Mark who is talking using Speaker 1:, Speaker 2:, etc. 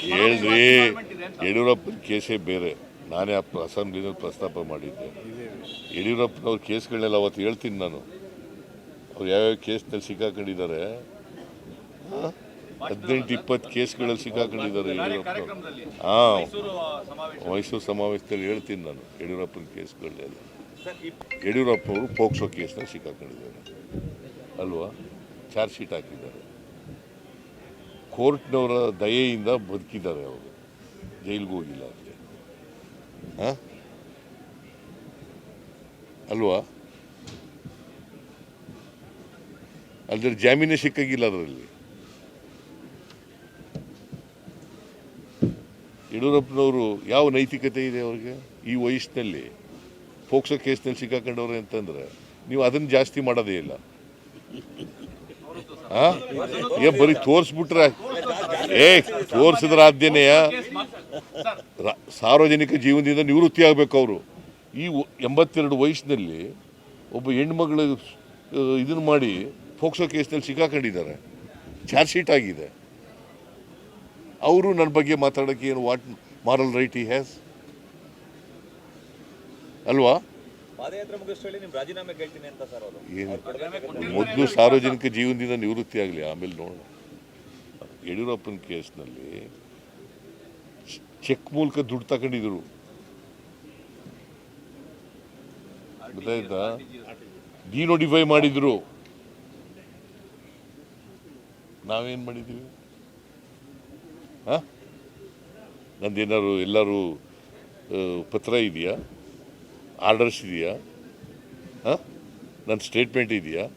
Speaker 1: ಕೇಳ್ರಿ ಯಡಿಯೂರಪ್ಪನ ಕೇಸೇ ಬೇರೆ. ನಾನೇ ಆ ಅಸೆಂಬ್ಲಿನಲ್ಲಿ ಪ್ರಸ್ತಾಪ ಮಾಡಿದ್ದೆ. ಯಡಿಯೂರಪ್ಪನವ್ರ ಕೇಸ್ಗಳನ್ನೆಲ್ಲ ಅವತ್ತು ಹೇಳ್ತೀನಿ ನಾನು. ಅವ್ರು ಯಾವ್ಯಾವ ಕೇಸ್ನಲ್ಲಿ ಸಿಕ್ಕಾಕೊಂಡಿದ್ದಾರೆ? ಹದಿನೆಂಟು, ಇಪ್ಪತ್ತು ಕೇಸ್ಗಳಲ್ಲಿ ಸಿಕ್ಕಾಕೊಂಡಿದ್ದಾರೆ ಯಡಿಯೂರಪ್ಪ ಹಾಂ ಮೈಸೂರು ಸಮಾವೇಶದಲ್ಲಿ ಹೇಳ್ತೀನಿ ನಾನು ಯಡಿಯೂರಪ್ಪನ ಕೇಸ್ಗಳನ್ನೆಲ್ಲ. ಯಡಿಯೂರಪ್ಪನವರು ಪೋಕ್ಸೋ ಕೇಸ್ನಲ್ಲಿ ಸಿಕ್ಕಾಕೊಂಡಿದ್ದಾರೆ. ಅಲ್ವಾ? ಚಾರ್ಜ್ ಶೀಟ್ ಹಾಕಿದ್ದಾರೆ. ಕೋರ್ಟ್ನವರ ದಯೆಯಿಂದ ಬದುಕಿದ್ದಾರೆ ಅವರು. ಜೈಲಿಗೆ ಹೋಗಿಲ್ಲ ಅಷ್ಟೇ ಹಾಂ? ಅಲ್ವಾ? ಅಲ್ದ್ರೆ ಜಾಮೀನೇ ಸಿಕ್ಕಾಗಿಲ್ಲ ಅದರಲ್ಲಿ. ಯಡಿಯೂರಪ್ಪನವರು ಯಾವ ನೈತಿಕತೆ ಇದೆ ಅವ್ರಿಗೆ? ಈ ವಯಸ್ಸಿನಲ್ಲಿ, ಪೋಕ್ಸೋ ಕೇಸ್ನಲ್ಲಿ ಸಿಕ್ಕಾಕೊಂಡವ್ರೆ ಅಂತಂದ್ರೆ, ನೀವು ಅದನ್ನು ಜಾಸ್ತಿ ಮಾಡೋದೇ ಇಲ್ಲ? ಏ, ಬರೀ ತೋರಿಸ್ಬಿಟ್ರೆ ಏ ತೋರಿಸಿದ್ರ ಆದ್ಯನೆಯ ರ- ಸಾರ್ವಜನಿಕ ಜೀವನದಿಂದ ನಿವೃತ್ತಿ ಆಗಬೇಕು ಅವರು. ಈ ಎಂಬತ್ತೆರಡು ವಯಸ್ಸಿನಲ್ಲಿ ಒಬ್ಬ ಹೆಣ್ಮಗಳು ಇದನ್ನು ಮಾಡಿ ಫೋಕ್ಸೋ ಕೇಸ್ನಲ್ಲಿ ಸಿಕ್ಕಾಕೊಂಡಿದ್ದಾರೆ. ಚಾರ್ಜ್ ಶೀಟ್ ಆಗಿದೆ. ಅವರು ನನ್ನ ಬಗ್ಗೆ ಮಾತಾಡೋಕ್ಕೆ ಏನು what moral right he has? ಅಲ್ವಾ? ಮೊದಲು ಸಾರ್ವಜನಿಕ ಜೀವನದಿಂದ ನಿವೃತ್ತಿ ಆಗಲಿ ಆಮೇಲೆ ನೋಡೋಣ. ಯಡಿಯೂರಪ್ಪನ ಕೇಸ್ನಲ್ಲಿ ಚೆಕ್ ಮೂಲಕ ದುಡ್ಡು ತಗೊಂಡಿದ್ರು. ಗೊತ್ತಾಯ್ತಾ? ಡಿನೋಟಿಫೈ ಮಾಡಿದ್ರು. ನಾವೇನು ಮಾಡಿದ್ದೀವಿ? ಹಾಂ? ನಂದೇನಾದ್ರು ಎಲ್ಲರೂ ಪತ್ರ ಇದೆಯಾ? ಆರ್ಡರ್ಸ್ ಇದೆಯಾ? ಹಾಂ? ನನ್ನ ಸ್ಟೇಟ್ಮೆಂಟ್ ಇದೆಯಾ?